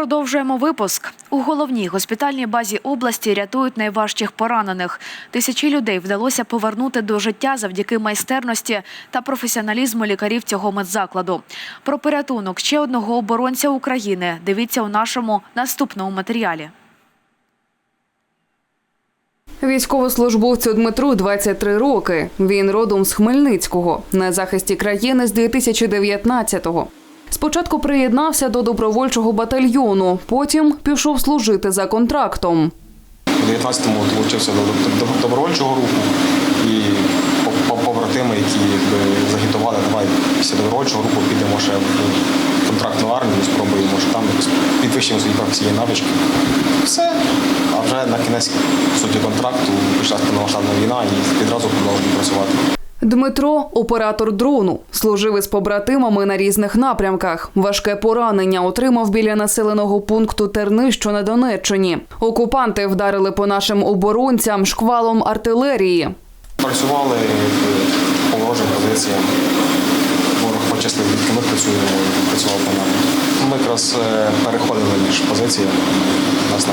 Продовжуємо випуск. У головній госпітальній базі області рятують найважчих поранених. Тисячі людей вдалося повернути до життя завдяки майстерності та професіоналізму лікарів цього медзакладу. Про порятунок ще одного оборонця України дивіться у нашому наступному матеріалі. Військовослужбовцю Дмитру 23 роки. Він родом з Хмельницького на захисті країни з 2019-го. Спочатку приєднався до добровольчого батальйону, потім пішов служити за контрактом. У 19-му долучився до до- до добровольчого руху і по- по- побратими, які загітували, давай після добровольчого руху підемо ще в контрактну армію, спробуємо там підвищимо свої професійні навички. Все. А вже на кінець суті контракту почалася повномасштабна війна і відразу продовжую працювати. Дмитро оператор дрону, служив із побратимами на різних напрямках. Важке поранення отримав біля населеного пункту Терни, що на Донеччині. Окупанти вдарили по нашим оборонцям шквалом артилерії. Працювали по ворожим позиціям. Ворог почистив, ми працюємо, працював по нам. Ми якраз е, переходили між позиціями нас на.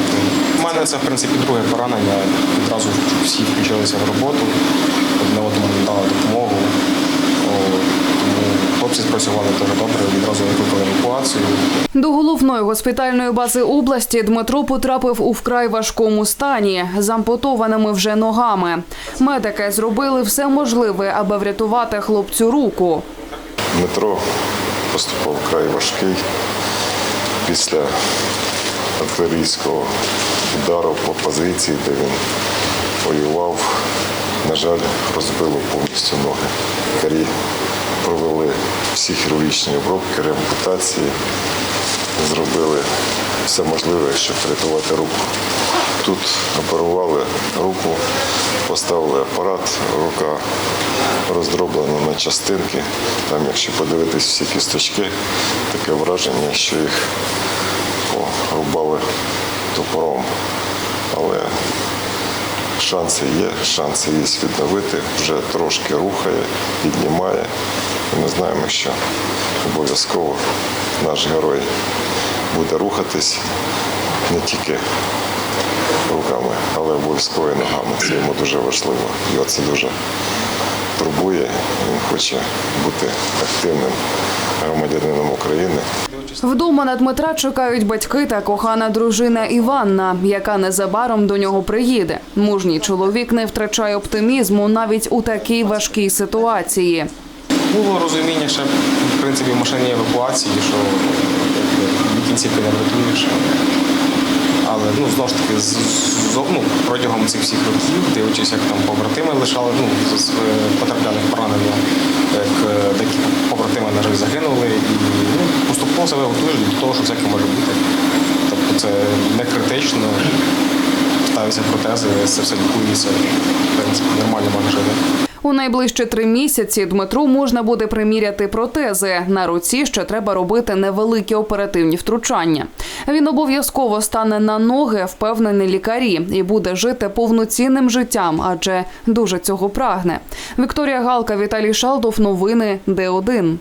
У мене це, в принципі, друге поранення. Відразу всі включилися в роботу, спрацювали дуже добре, відразу викликали евакуацію. До головної госпітальної бази області Дмитро потрапив у вкрай важкому стані з ампутованими вже ногами. Медики зробили все можливе, аби врятувати хлопцю руку. Дмитро поступав вкрай важкий після артилерійського удару по позиції, де він воював. На жаль, розбило повністю ноги. Лікарі провели всі хірургічні обробки, реампутації, зробили все можливе, щоб врятувати руку. Тут оперували руку, поставили апарат, рука роздроблена на частинки. Там, якщо подивитись всі кісточки, таке враження, що їх порубали топором. Але шанси є, шанси є відновити, вже трошки рухає, піднімає. Ми знаємо, що обов'язково наш герой буде рухатись не тільки руками, але обов'язково і ногами. Це йому дуже важливо. Його це дуже турбує. Він хоче бути активним громадянином України. Вдома на Дмитра чекають батьки та кохана дружина Іванна, яка незабаром до нього приїде. Мужній чоловік не втрачає оптимізму навіть у такій важкій ситуації. Було розуміння ще в принципі в машині евакуації, що в кінці ти не врятуєш. Але ну, знову ж таки, з, з- ну, протягом цих всіх років, дивлячись, як там побратими лишали, ну, з- з потрапляних поранення, як е, деякі побратими, на жаль, загинули, і ну, поступово себе готуєш до того, що всяке може бути. Тобто це не критично, ставляться протези, це все лікується, в принципі, нормально можна жити. У найближчі три місяці Дмитру можна буде приміряти протези. На руці ще треба робити невеликі оперативні втручання. Він обов'язково стане на ноги, впевнені лікарі, і буде жити повноцінним життям, адже дуже цього прагне. Вікторія Галка, Віталій Шалдов. Новини Д1.